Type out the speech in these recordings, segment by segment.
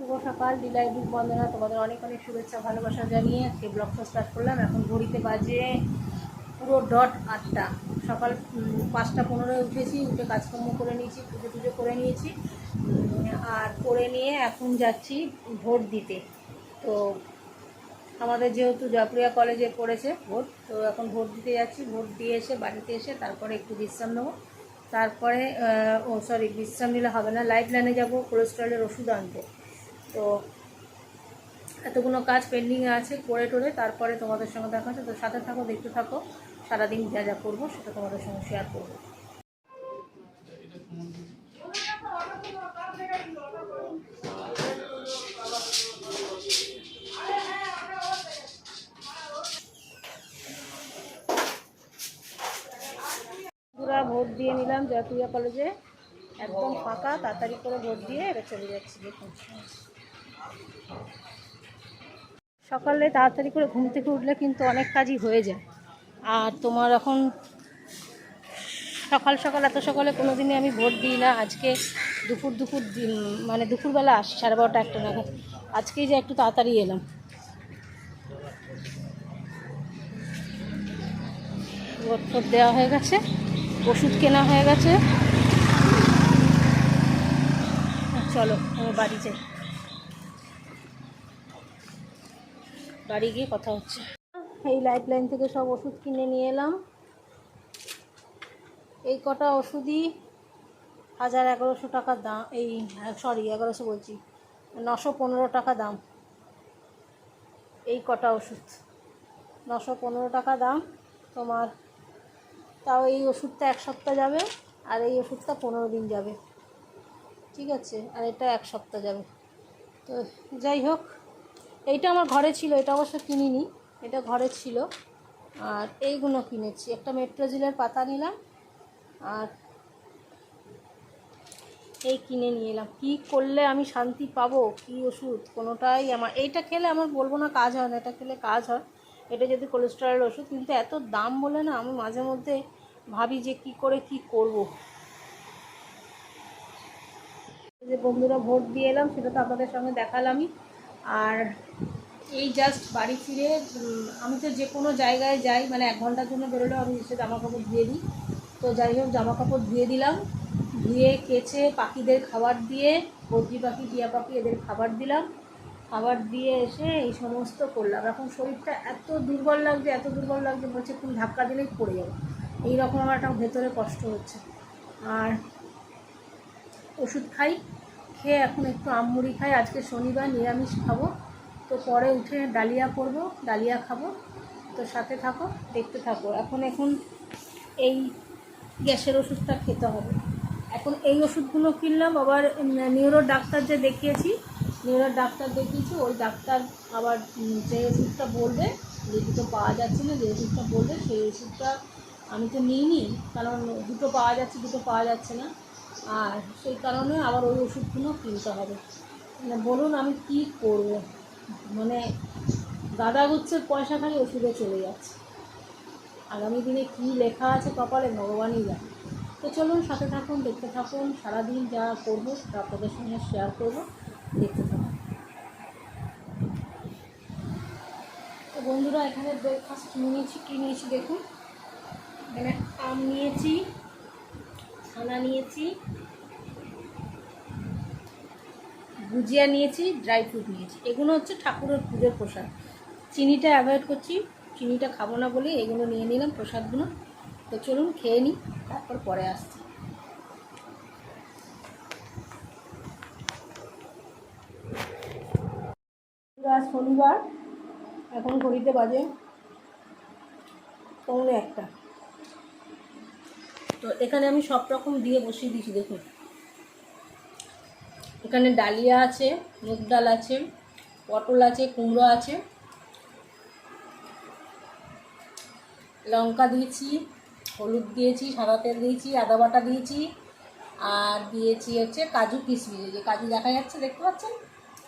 শুভ সকাল ডিলাই বুক বন্দনা, তোমাদের অনেক অনেক শুভেচ্ছা, ভালোবাসা জানিয়ে আজকে ব্লগটা স্টার্ট করলাম। এখন ঘড়িতে বাজে পুরো ডট আটটা। সকাল পাঁচটা পনেরোয় উঠেছি, উঠে কাজকর্ম করে নিয়েছি, পুজো টুজো করে নিয়েছি। আর করে নিয়ে এখন যাচ্ছি ভোট দিতে। তো আমাদের যেহেতু জয়প্রিয়া কলেজে পড়েছে ভোট, তো এখন ভোট দিতে যাচ্ছি। ভোট দিয়ে এসে বাড়িতে এসে তারপরে একটু বিশ্রাম নেব। তারপরে ও সরি বিশ্রাম নিলে হবে না লাইফ লাইনে যাব কোলেস্ট্রলের ওষুধ আনতে তো এতগুলো কাজ পেন্ডিংয়ে আছে, করে টোরে তারপরে তোমাদের সঙ্গে দেখা হচ্ছে। তো সাথে থাকো, দেখতে থাকো। সারাদিন যা যা করব সেটা তোমাদের সঙ্গে শেয়ার করব। ভোট দিয়ে নিলাম জয়পুরিয়া কলেজে একদম ফাঁকা, তাড়াতাড়ি করে ভোট দিয়ে এবার চলে যাচ্ছি, দেখুন। সকালে তাড়াতাড়ি করে ঘুম থেকে উঠলে কিন্তু অনেক কাজই হয়ে যায়। আর তোমার এখন সকাল সকাল এত সকালে কোনো দিনে আমি ভোট দিই না। আজকে দুপুর দুপুর মানে দুপুরবেলা আসি, সাড়ে বারোটা একটা নাগাদ। আজকেই যে একটু তাড়াতাড়ি এলাম। ভোট দেওয়া হয়ে গেছে, ওষুধ কেনা হয়ে গেছে। চলো আমার বাড়ি যাই। বাড়ি গিয়ে কথা হচ্ছে। এই লাইফ লাইন থেকে সব ওষুধ কিনে নিয়ে এলাম। এই কটা ওষুধই হাজার এগারোশো টাকা দাম, এই সরি এগারোশো বলছি, নশো পনেরো টাকা দাম। এই কটা ওষুধ, নশো পনেরো টাকা দাম। তোমার তাও এই ওষুধটা এক সপ্তাহ যাবে আর এই ওষুধটা পনেরো দিন যাবে। ঠিক আছে, আর এটা এক সপ্তাহ যাবে। তো যাই হোক এইটা আমার ঘরে ছিল, এটা অবশ্য কিনিনি, এটা ঘরে ছিল। আর এইগুলো কিনেছি। একটা মেট্রোজিলের পাতা নিলাম, আর এই কিনে নিয়ে এলাম। কী করলে আমি শান্তি পাবো? কী ওষুধ? কোনোটাই আমার এইটা খেলে আমার বলব না কাজ হয় না, এটা খেলে কাজ হয়। এটা যদি কোলেস্টেরলের ওষুধ, কিন্তু এত দাম বলে না, আমি মাঝে মধ্যে ভাবি যে কি করে কি করব। যে বন্ধুরা ভোট দিয়ে এলাম, সেটা তো আপনাদের সঙ্গে দেখালামই। আর এই জাস্ট বাড়ি ফিরে আমি তো যে কোনো জায়গায় যাই মানে এক ঘণ্টার জন্য বেরোলেও আমি এসে জামা কাপড় ধুয়ে দিই। তো যাই হোক জামা কাপড় ধুয়ে দিলাম। ধুয়ে কেচে পাখিদের খাবার দিয়ে, বদ্রি পাখি, টিয়া পাখি, এদের খাবার দিলাম। খাবার দিয়ে এসে এই সমস্ত করলাম। এখন শরীরটা এত দুর্বল লাগছে, এত দুর্বল লাগছে, বলছে তুমি ধাক্কা দিলেই পড়ে যাব। এইরকম আমার একটা ভেতরে কষ্ট হচ্ছে। আর ওষুধ খাই। খেয়ে এখন একটু আমমুড়ি খাই। আজকে শনিবার নিরামিষ খাব। তো পরে উঠে ডালিয়া করব, ডালিয়া খাব। তো সাথে থাকো, দেখতে থাকো। এখন এখন এই গ্যাসের ওষুধটা খেতে হবে। এখন এই ওষুধগুলো কিনলাম, আবার নিউরো ডাক্তার যে দেখিয়েছি, নিউরো ডাক্তার দেখিয়েছি, ওই ডাক্তার আবার যে ওষুধটা বলবে যে দুটো পাওয়া যাচ্ছে না, যে ওষুধটা বলবে, সেই ওষুধটা আমি তো নিইনি, কারণ দুটো পাওয়া যাচ্ছে, দুটো পাওয়া যাচ্ছে না। আর সেই কারণে আবার ওই ওষুধগুলো কিনতে হবে। মানে বলুন আমি কি করব? মানে গাদা গুচ্ছের পয়সা খালি ওষুধে চলে যাচ্ছে। আগামী দিনে কী লেখা আছে কপালে ভগবানই জানে। তো চলুন সাথে থাকুন, দেখতে থাকুন, সারাদিন যা করব সেটা আপনাদের সঙ্গে শেয়ার করব, দেখতে থাকুন। তো বন্ধুরা, এখানে ব্রেকফাস্ট নিয়েছি, কী নিয়েছি দেখুন? এখানে আম নিয়েছি ছানা নিয়েছি ভুজিয়া নিয়েছি ড্রাই ফ্রুট নিয়েছি। এগুলো হচ্ছে ঠাকুরের পুজোর প্রসাদ। চিনিটা অ্যাভয়েড করছি, চিনিটা খাব না বলে এগুলো নিয়ে নিলাম প্রসাদগুলো। তো চলুন খেয়ে নিই, তারপর পরে আসছি। আজ শনিবার, এখন ঘড়িতে বাজে পৌনে একটা। তো এখানে আমি সব রকম দিয়ে বসিয়ে দিয়েছি, দেখুন। এখানে ডালিয়া আছে, মুগ ডাল আছে, পটল আছে, কুমড়ো আছে। লঙ্কা দিয়েছি, হলুদ দিয়েছি, সাদা তেল দিয়েছি, আদা বাটা দিয়েছি, আর দিয়েছি হচ্ছে কাজু কিশমিশ। যে কাজু দেখা যাচ্ছে, দেখতে পাচ্ছেন?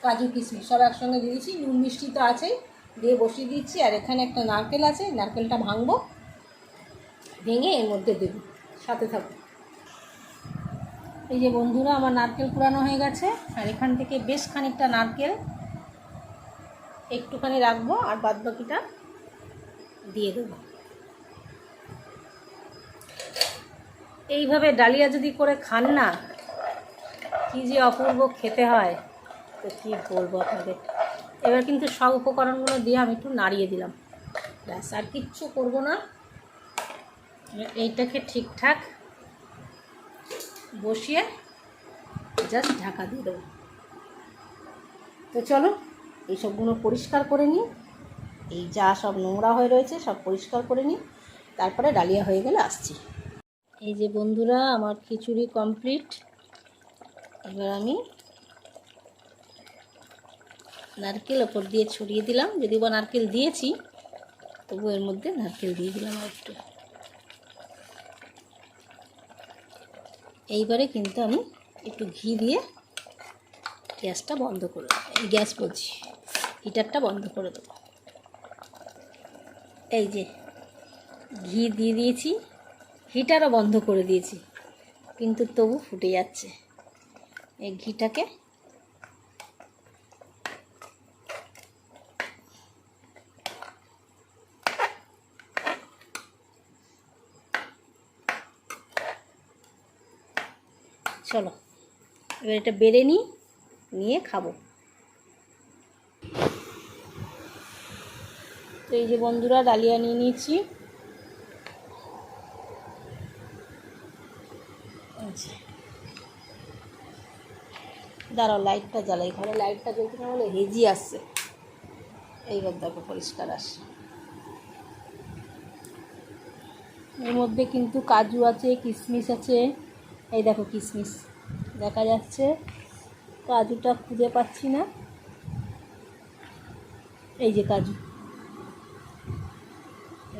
কাজু কিশমিশ, সব একসঙ্গে দিয়েছি, নুন মিষ্টি তো আছেই। দিয়ে বসিয়ে দিচ্ছি আর এখানে একটা নারকেল আছে নারকেলটা ভাঙবো, ভেঙে এর মধ্যে দেবো। সাথে এই যে বন্ধুরা, আমার নারকেল পুরানো হয়ে গেছে, আর এখান থেকে বেশ খানিকটা নারকেল একটুখানি রাখব, আর বাদ বাকিটা দিয়ে দেবো। এইভাবে ডালিয়া যদি করে খান না, কি যে অপূর্ব খেতে হয়। তো কী বলব আপনাদের? এবার কিন্তু সব উপকরণগুলো দিয়ে আমি একটু নাড়িয়ে দিলাম। ব্যাস, আর কিচ্ছু করব না। এইটাকে ঠিকঠাক বসিয়ে জাস্ট ঢাকা দিয়ে দেবো। তো চলো এইসবগুলো পরিষ্কার করে নিই। এই যা সব নোংরা হয়ে রয়েছে, সব পরিষ্কার করে নিই। তারপরে ডালিয়া হয়ে গেলে আসছি। এই যে বন্ধুরা, আমার খিচুড়ি কমপ্লিট এবার আমি নারকেল ওপর দিয়ে ছড়িয়ে দিলাম। যদি বা নারকেল দিয়েছি তবু এর মধ্যে নারকেল দিয়ে দিলাম আর একটু এইবারে কিন্তু আমি একটু ঘি দিয়ে গ্যাসটা বন্ধ করে দেবো। এই গ্যাস বলছি, হিটারটা বন্ধ করে দেবো। এই যে ঘি দিয়ে দিয়েছি, হিটারও বন্ধ করে দিয়েছি, কিন্তু তবু ফুটে যাচ্ছে। এই ঘিটাকে চলো, এবার এটা বেড়ে নিই নিয়ে খাব। তো এই যে বন্ধুরা, ডালিয়া নিয়ে নিয়েছি। আচ্ছা। দাঁড়াও, লাইটটা জ্বালাই, ঘরে লাইটটা জ্বলতে না বলে হেজি আসছে। এইবার দেখো, পরিষ্কার আসছে। এর মধ্যে কিন্তু কাজু আছে, কিশমিশ আছে। এই দেখো কিশমিশ দেখা যাচ্ছে কাজুটা খুঁজে পাচ্ছি না। এই যে কাজু।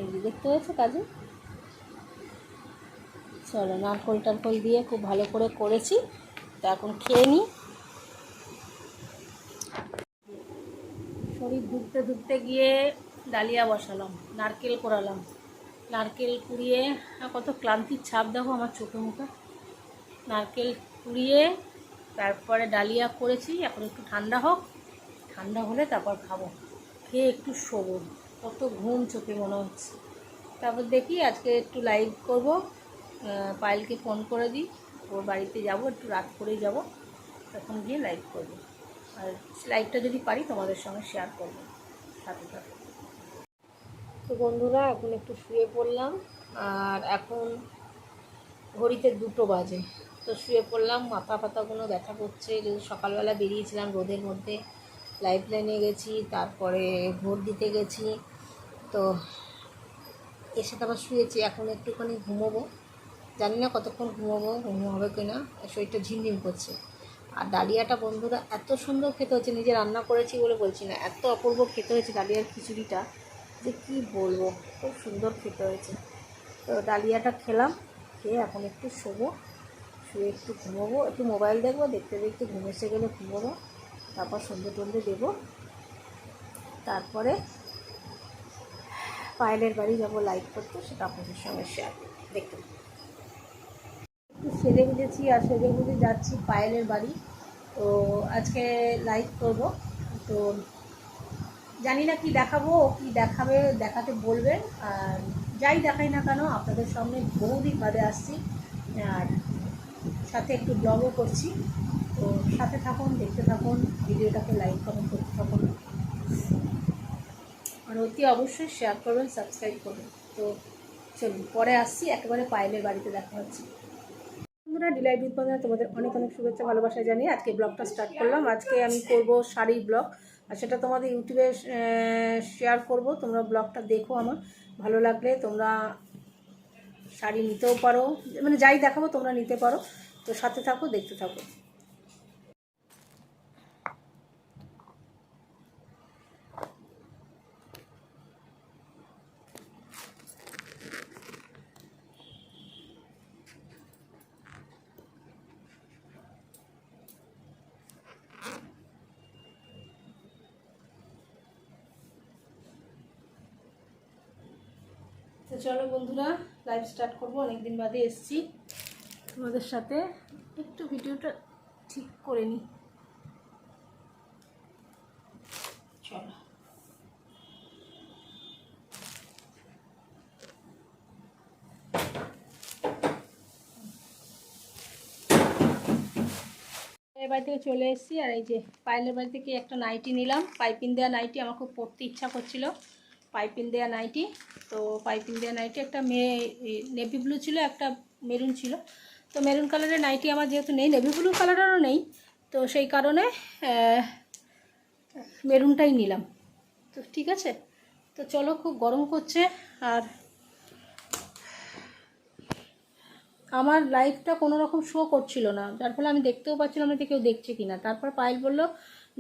এই যে দেখতে পেয়েছ কাজু? চলো নারকল টারকল দিয়ে খুব ভালো করে করেছি। তো এখন খেয়ে নিই শরীর ধুতে ধুতে গিয়ে ডালিয়া বসালাম, নারকেল কোরালাম নারকেল কুড়িয়ে কত ক্লান্তির ছাপ দেখো আমার চোখে মুখে নারকেল কুড়িয়ে তারপরে ডালিয়া করেছি। এখন একটু ঠান্ডা হোক। ঠান্ডা হলে তারপর খাব। খেয়ে একটু শোবো। কত ঘুম চোখে মনে হচ্ছে। তারপর দেখি আজকে একটু লাইভ করব। পায়েলকে ফোন করে দিই। ওর বাড়িতে যাব, একটু রাত করেই যাব। তখন গিয়ে লাইভ করব। আর লাইভটা যদি পারি, তোমাদের সঙ্গে শেয়ার করব। সাথে সাথে তো বন্ধুরা, এখন একটু শুয়ে পড়লাম। আর এখন ঘড়িতে দুটো বাজে। তো শুয়ে পড়লাম, মাথা ফাতাগুলো ব্যথা করছে, যেহেতু সকালবেলা বেরিয়েছিলাম রোদের মধ্যে। লাইফ লাইনে গেছি, তারপরে ভোট দিতে গেছি। তো এসে তারপর শুয়েছি, এখন একটুখানি ঘুমোবো। জানি না কতক্ষণ ঘুমোবো, ঘুমো হবে কি না শরীরটা ঝিমঝিম করছে। আর ডালিয়াটা বন্ধুরা এত সুন্দর খেতে হচ্ছে, নিজে রান্না করেছি বলে বলছি না, এত অপূর্ব খেতে হয়েছে ডালিয়ার খিচুড়িটা, যে কী বলব, খুব সুন্দর খেতে হয়েছে। তো ডালিয়াটা খেলাম, খেয়ে এখন একটু শোবো। শুয়ে একটু ঘুমোবো, একটু মোবাইল দেখব, দেখতে দেখতে ঘুম এসে গেলে ঘুমোবো, তারপর সন্ধে টন্ধে দেবো। তারপরে পায়েলের বাড়ি যাব লাইভ করতে, সেটা আপনাদের সঙ্গে শেয়ার দেখতে একটু সেজে গুজেছি আর সেজে গুজে যাচ্ছি পায়েলের বাড়ি। তো আজকে লাইভ করব। তো জানি না কি দেখাবো, কি দেখাবে, দেখাতে বলবেন। আর যাই দেখাই না কেন, আপনাদের সামনে বহুদিন বাদে আসছি। আর সাথে একটু ব্লগও করছি। তো সাথে থাকুন, দেখতে থাকুন, ভিডিওটাকে লাইক কমেন্ট করতে থাকুন। আর অতি অবশ্যই শেয়ার করবেন সাবস্ক্রাইব করবেন। তো চলুন, পরে আসছি, একেবারে পায়েলের বাড়িতে দেখা হচ্ছে। বন্ধুরা, ডিলাইট উৎপাদনে তোমাদের অনেক অনেক শুভেচ্ছা, ভালোবাসা জানিয়ে আজকে ব্লগটা স্টার্ট করলাম। আজকে আমি করব শাড়ির ব্লগ আর সেটা তোমাদের ইউটিউবে শেয়ার করব। তোমরা ব্লগটা দেখো আমার। ভালো লাগলে তোমরা শাড়ি নিতেও পারো। মানে যাই দেখাবো, তোমরা নিতে পারো। তো সাথে থাকো দেখতে থাকো। তো চলো বন্ধুরা লাইভ স্টার্ট করব। অনেকদিন বাদে এসছি। তোমাদের সাথে একটু ভিডিওটা ঠিক করে নিই চলো। বাড়ি থেকে চলে এসেছি আর এই যে পায়েলের বাড়ি থেকে একটা নাইটি নিলাম। পাইপিং দেওয়া নাইটি আমার খুব পরতে ইচ্ছা করছিল। পাইপিং দেওয়া নাইটি। তো পাইপিং দেওয়া নাইটি একটা মেয়ে নেভি ব্লু ছিল, একটা মেরুন ছিল। তো মেরুন কালারের নাইটি আমার যেহেতু নেই নেভি ব্লু কালারেরও নেই, তো সেই কারণে মেরুনটাই নিলাম। তো ঠিক আছে? তো চলো, খুব গরম করছে, আর আমার লাইফটা কোনো রকম শো করছিল না। যার ফলে আমি দেখতেও পাচ্ছিলাম না যে কেউ দেখছে কি না তারপর পায়েল বলল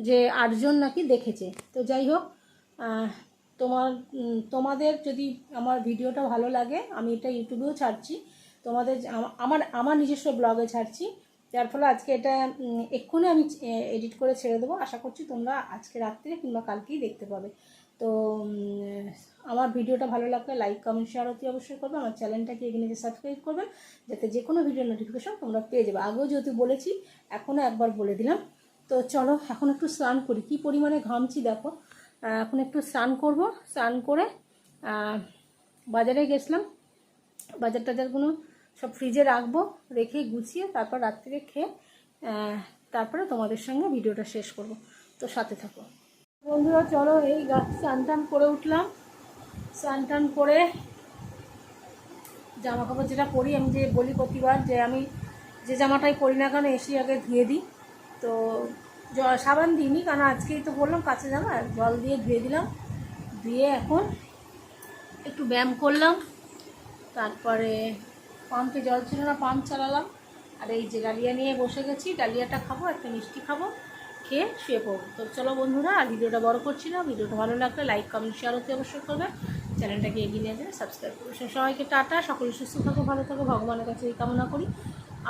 যে, আটজন নাকি দেখেছে। তো যাই হোক তোমার তোমাদের যদি আমার ভিডিওটা ভালো লাগে, আমি এটা ইউটিউবেও ছাড়ছি। তোমাদের আমার আমার নিজস্ব ব্লগে ছাড়ছি। যার ফলে আজকে এটা এক্ষুনি আমি এডিট করে ছেড়ে দেবো। আশা করছি তোমরা আজকে রাত্রে কিংবা কালকেই দেখতে পাবে। তো আমার ভিডিওটা ভালো লাগলে লাইক কমেন্ট শেয়ার অতি অবশ্যই করবে। আমার চ্যানেলটাকে এগিয়ে নিয়ে সাবস্ক্রাইব করবেন যাতে যে কোনো ভিডিও নোটিফিকেশন তোমরা পেয়ে যাবে। আগেও যেহেতু বলেছি, এখনও একবার বলে দিলাম। তো চলো, এখন একটু স্নান করি। কী পরিমাণে ঘামছি দেখো। এখন একটু স্নান করব। স্নান করে বাজারে গেছিলাম। বাজার টাজারগুলো সব ফ্রিজে রাখব, রেখে গুছিয়ে তারপর রাত্রে খেয়ে তারপরে তোমাদের সঙ্গে ভিডিওটা শেষ করব। তো সাথে থাকো। বন্ধুরা, চলো এই গাছ স্নান করে উঠলাম। স্নান করে জামা কাপড় যেটা পরি, আমি যে বলি প্রতিবার যে আমি যে জামাটাই পরি না কেন, এসে আগে ধুয়ে দিই। তো সাবান দিইনি, কারণ আজকেই তো বললাম কাছে জামা জল দিয়ে ধুয়ে দিলাম। ধুয়ে এখন একটু ব্যায়াম করলাম। তারপরে পাম্পে জল ছিল না, পাম্প চালালাম। আর এই যে ডালিয়া নিয়ে বসে গেছি, ডালিয়াটা খাব, একটা মিষ্টি খাব, খেয়ে শুয়ে পড়ব। তো চলো বন্ধুরা, আর ভিডিওটা বড় করছি না, ভিডিওটা ভালো লাগলে লাইক কমেন্ট শেয়ার হতে অবশ্যই করবে। চ্যানেলটাকে এগিয়ে নিয়ে যাবে সাবস্ক্রাইব করবে। সবাইকে টাটা, সকলে সুস্থ থাকো, ভালো থাকো, ভগবানের কাছে এই কামনা করি।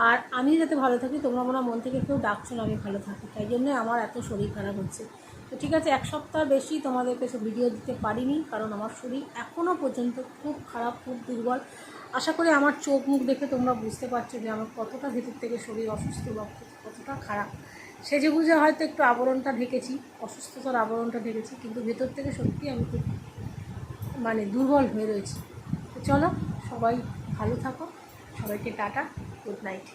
আর আমি যাতে ভালো থাকি, তোমরা মনে মন থেকে কেউ ডাকছো না আমি ভালো থাকি, তাই জন্য আমার এত শরীর খারাপ হচ্ছে। তো ঠিক আছে, এক সপ্তাহ বেশি তোমাদের কাছে ভিডিও দিতে পারিনি, কারণ আমার শরীর এখনও পর্যন্ত খুব খারাপ, খুব দুর্বল। আশা করি আমার চোখ মুখ দেখে তোমরা বুঝতে পারছ যে আমার কতটা ভেতর থেকে শরীর অসুস্থ বা কতটা খারাপ। সেজে বুঝে হয়তো একটু আবরণটা ঢেকেছি, অসুস্থতার আবরণটা ঢেকেছি, কিন্তু ভেতর থেকে সত্যি আমি খুব মানে দুর্বল হয়ে রয়েছি। চলো সবাই ভালো থাকো, সবাইকে টাটা, গুড নাইট।